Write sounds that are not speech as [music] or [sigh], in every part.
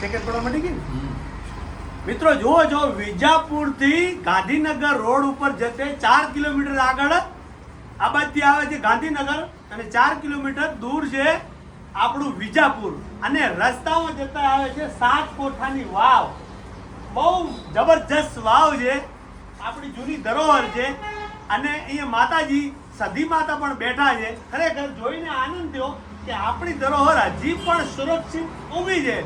Second પડવા મટી ગઈ મિત્રો જુઓ જો વિજાપુરથી ગાંધીનગર રોડ ઉપર જતે ચાર કિલોમીટર આગળ આ બાજુથી આવે છે ગાંધીનગર અને ચાર કિલોમીટર દૂર છે આપણું વિજાપુર. અને રસ્તામાં જતા આવે છે સાત કોઠાની વાવ. બહુ જબરજસ્ત વાવ છે. આપણી જૂની ધરોહર છે. અને અહીંયા માતાજી સધી માતા પણ બેઠા છે. ખરેખર જોઈને આનંદ થયો કે આપણી ધરોહર હજી પણ સુરક્ષિત ઊભી છે.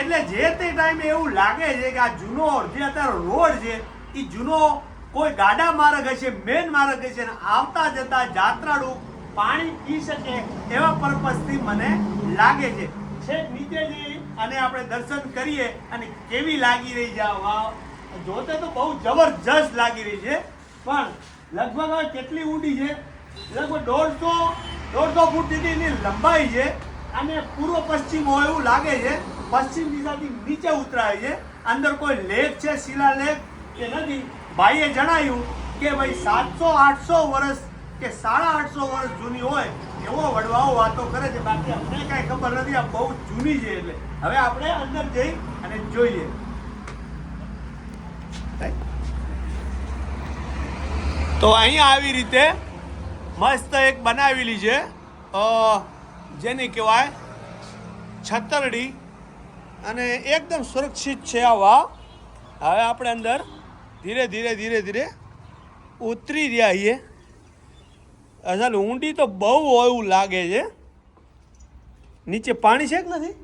એટલે જે તે ટાઈમે એવું લાગે છે કે આ જૂનો જે અત્યારે રોડ છે એ જૂનો કોઈ ગાડા માર્ગ હશે મેન માર્ગ હશે અને આવતા જતા જાત્રાળુ પાણી પી શકે એવા પર્પઝથી મને લાગે છે. છેક નીચે જઈ અને આપણે દર્શન કરીએ અને કેવી લાગી રહી છે વાવ? જોતે તો બહુ જબરજસ્ત લાગી રહી છે, પણ લગભગ કેટલી ઊંડી છે? લગભગ દોઢસો દોઢસો ફૂટ જેટલી લંબાઈ છે. અને પૂર્વ પશ્ચિમ હોય એવું લાગે છે. પશ્ચિમ દિશાથી નીચે ઉતરાય છે. અંદર કોઈ લેખ છે શિલાલેખ કે નથી? ભાઈએ જણાવ્યું કે ભાઈ સાતસો, આઠસો વર્ષ કે સાડા આઠસો વર્ષ જૂની હોય એવો વડવાઓ વાતો કરે છે. બાકી અમને કાંઈ ખબર નથી. આ બહુ જૂની છે એટલે. હવે આપણે અંદર જઈ અને જોઈએ. તો અહીંયા આવી રીતે મસ્ત એક બનાવેલી છે. જેને કહેવાય છતરડી અને એકદમ સુરક્ષિત છે આ વાવ હવે આપણે અંદર ધીરે ધીરે ધીરે ધીરે ઉતરી રહ્યા છીએ. અસલ ઊંડી તો બહુ હોય એવું લાગે છે. નીચે પાણી છે કે નથી?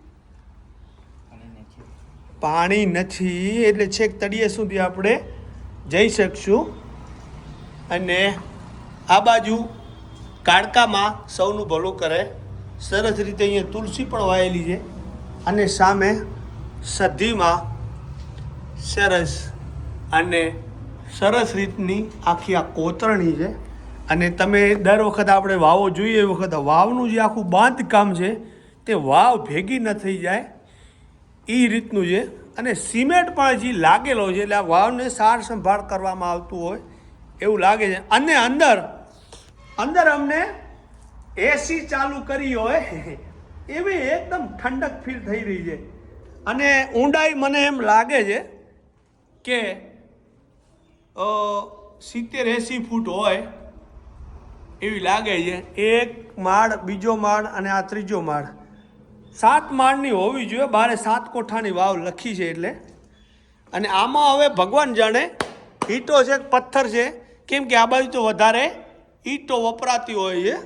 પાણી નથી. એટલે છેક તળિયે સુધી આપણે જઈ શકશું. અને આ બાજુ કાળકામાં સૌનું ભલું કરે. સરસ રીતે અહીંયા તુલસી પણ વાયેલી છે અને સામે સધીમાં સરસ અને સરસ રીતની આખી આ કોતરણી છે. અને તમે દર વખત આપણે વાવો જોઈએ એ વખત વાવનું જે આખું બાંધકામ છે તે વાવ ભેગી ન થઈ જાય એ રીતનું છે. અને સિમેન્ટ પણ હજી લાગેલો છે એટલે આ વાવને સાર સંભાળ કરવામાં આવતું હોય એવું લાગે છે. અને અંદર અંદર અમને એસી ચાલુ કરી હોય, એવી એકદમ ઠંડક ફીલ થઈ રહી છે. અને ઊંડાઈ મને એમ લાગે છે કે સિત્તેર એંસી ફૂટ હોય એવી લાગે છે. એક માળ, બીજો માળ અને આ ત્રીજો માળ. સાત માળની હોવી જોઈએ, બારે સાત કોઠાની વાવ લખી છે એટલે. અને આમાં હવે ભગવાન જાણે ઈંટો છે, પથ્થર છે. કેમ કે આ બાજુ તો વધારે ઈંટો વપરાતી હોય છે.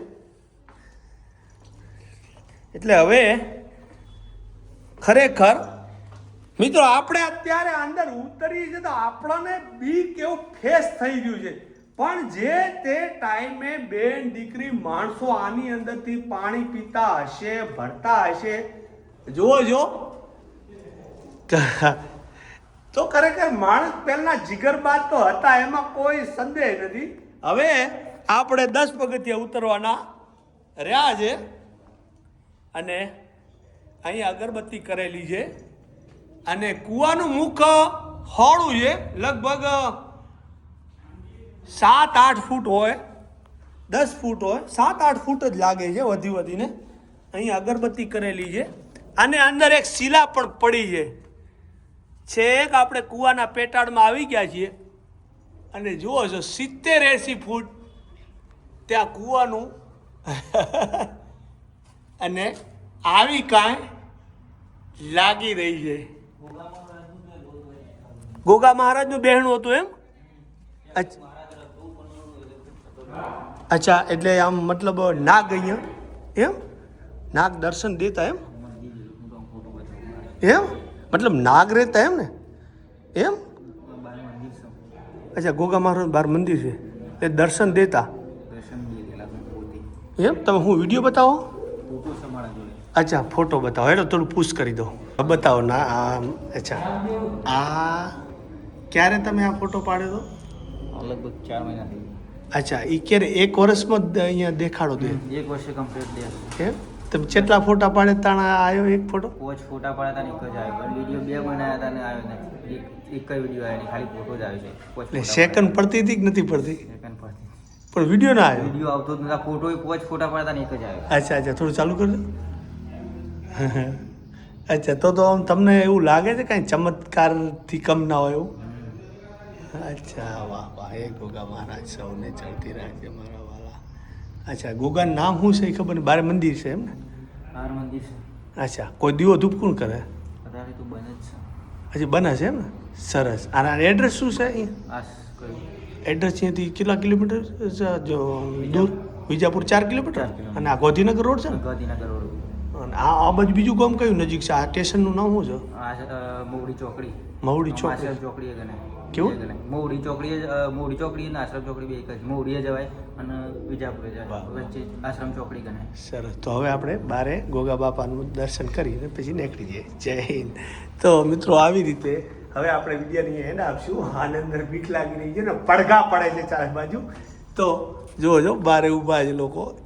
એટલે હવે ખરેખર, મિત્રો, આપણે અત્યારે અંદર ઉતરીએ છીએ તો આપણને બી કેવું ફેસ થઈ ગયું છે. પણ જે તે ટાઈમે બેન દીકરી માણસો આની અંદરથી પાણી પીતા હશે, ભરતા હશે, જુઓ જો તો ખરેખર માણસ પહેલા જીગરબાજ તો હતા, એમાં કોઈ સંદેહ નથી. હવે આપણે દસ પગથિયા ઉતરવાના રહ્યા છે. અને અહીંયા અગરબત્તી કરેલી છે. અને કૂવાનું મુખ હોળું છે. લગભગ સાત આઠ ફૂટ હોય, દસ ફૂટ હોય સાત આઠ ફૂટ જ લાગે છે વધી વધીને. અહીંયા અગરબત્તી કરેલી છે. અને અંદર એક શિલા પણ પડી છે. છેક આપણે કૂવાના પેટાળમાં આવી ગયા છીએ. અને જુઓ છો, સિત્તેર એંસી ફૂટ ત્યાં કૂવાનું અને આવી કાંઈ લાગી રહી છે. ગોગા મહારાજનું બહેણું હતું એમ? અચ્છા. અચ્છા એટલે આમ મતલબ નાગ અહીંયા એમ? નાગ દર્શન દેતા એમ? એમ? મતલબ નાગ રહેતા એમ ને એમ? અચ્છા ગોગા મહારાજ બાર મંદિર છે. એ દર્શન દેતા. એમ? તમે હું વીડિયો બતાવો? અચ્છા ફોટો બતાવો. હેડો થોડું પૂછ કરી દો. બતાવો ના આ અચ્છા. આ ક્યારે તમે આ ફોટો પાડ્યો હતો લગભગ ચાર મહિના થઈ અચ્છા એ ક્યારે એક વર્ષમાં અહીંયા દેખાડો તો એક વર્ષે કમ્પ્લીટ થયા તમે કેટલા ફોટા પાડે તાણા આવ્યો એક ફોટો પોચ ફોટા પાડ્યા હતા ને એક જ આવ્યો પણ વીડિયો બે બનાવ્યા હતા ને આવ્યો નથી. એક જ વીડિયો આવ્યો ખાલી ફોટો જ આવે છે. સેકન્ડ પડતી હતી કે નથી પડતી? સેકન્ડ પરથી પણ વીડિયો ના આવ્યો? વીડિયો આવતો જ નતા ફોટો પોચ ફોટા પાડતા ને એક જ આવ્યો અચ્છા અચ્છા થોડું ચાલુ કરજો [laughs] અચ્છા તો તો આમ તમને એવું લાગે છે કાંઈ ચમત્કારથી કમ ના હોય એવું? અચ્છા વાહ વાહ એ ગોગા મહારાજ સૌને ચડતી રાખજે મારા વાલા. અચ્છા ગોગા નામ શું છે એ ખબર નહીં? બારે મંદિર છે એમ ને? બાર મંદિર છે. અચ્છા કોઈ દીવો ધૂપ કોણ કરે? અત્યારે તો બને જ છે. હજી બને છે એમ ને? સરસ. આના એડ્રેસ શું છે અહીંયા? એડ્રેસ અહીંયાથી કેટલા કિલોમીટર? જો દૂર? વિજાપુર ચાર કિલોમીટર? અને આ ગોધીનગર રોડ છે ને? ગાંધીનગર રોડ. અને આ આ બાજુ બીજું ગામ કયું નજીક છે? આ સ્ટેશનનું નામ શું છે? મોવડી ચોકડી. મહુડી ચોકડી. ચોકડી કેવું? મોવડી ચોકડી મોવડી ચોકડી અને આશ્રમ ચોકડી બે એક જ. મોવડીએ જવાય અને વિજાપુરે જવાય. વચ્ચે આશ્રમ ચોકડી ગણાય સરસ. તો હવે આપણે બારે ગોગા બાપાનું દર્શન કરીને પછી નીકળી જઈએ. જય હિન્દ. તો મિત્રો આવી રીતે હવે આપણે વિદ્યાની એન્ડ આપશું. આની અંદર બીક લાગી રહી છે ને પડઘા પડે છે ચાર બાજુ. તો જુઓ જો, બારે ઊભા છે લોકો.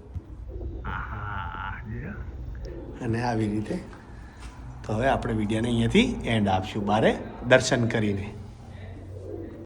અને આવી રીતે. તો હવે આપણે વિડીયોને અહીંયાથી એન્ડ આપશું. બારે દર્શન કરીને.